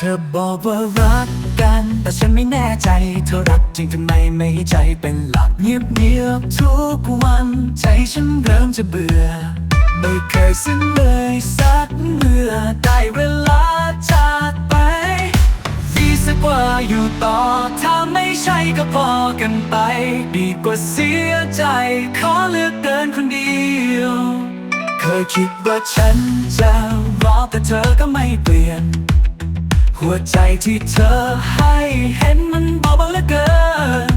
ธอบอกว่ารักกัน แต่ฉันไม่แน่ใจ เธอรักจริงทำไมไม่ให้ใจเป็นหลักเงียบเงียบทุกวัน ใจฉันเริ่มจะเบื่อ ไม่เคยซึ้งเลยสักเมื่อได้เวลาจากไปดีสักว่าอยู่ต่อ ถ้าไม่ใช่ก็พอกันไป ดีกว่าเสียใจ ขอเลือกเดินคนเดียว เคยคิดว่าฉันจะรอแต่เธอก็ไม่เปลี่ยน หัวใจที่เธอให้เห็นมันเบาบางเหลือเกิน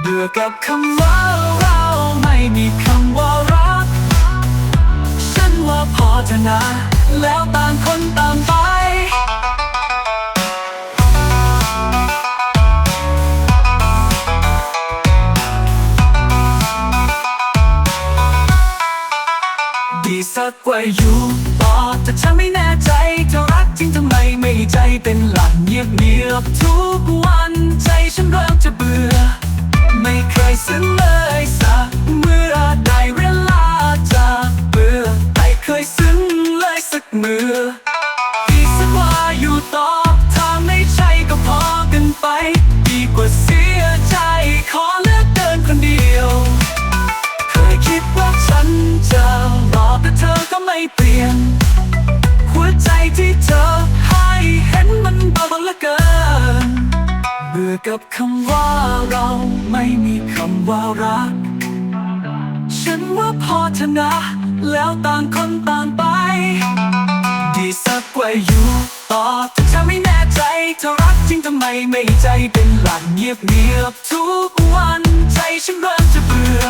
เบื่อกับคำว่าเราไม่มีคำว่ารัก ฉันว่าพอเถอะนะ แล้วต่างคนต่างไปดีสักกว่าอยู่ต่อแต่ฉันไม่แน่ใจเธอรักจริงทำไม ไม่ใจเป็นหลักเงียบเงียบทุกวันใจฉันเริ่มจะเบื่อ ไม่เคยซึ้งเลยสักเมื่อได้เวลาจากเบื่อไม่เคยซึ้งเลยสักเมื่อดีสักว่าอยู่ต่อถ้าไม่ใช่ก็พอกันไป ดีกว่าเสียใจขอเลือกเดินคนเดียว เคยคิดว่าฉันจะรอแต่เธอก็ไม่เปลี่ยน กับคำว่าเราไม่มีคำว่ารัก ฉันว่าพอเถอะนะ แล้วต่างคนต่างไป ดีสักกว่าอยู่ต่อแต่ฉันไม่แน่ใจเธอรักจริงทำไมไม่ใจเป็นหลักเงียบเงียบทุกวันใจฉันเริ่มจะเบื่อ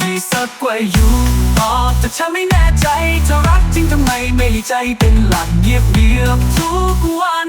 ดีสักกว่าอยู่ต่อแต่ฉันไม่แน่ใจเธอรักจริงทำไมไม่ใจเป็นหลักเงียบเงียบทุกวัน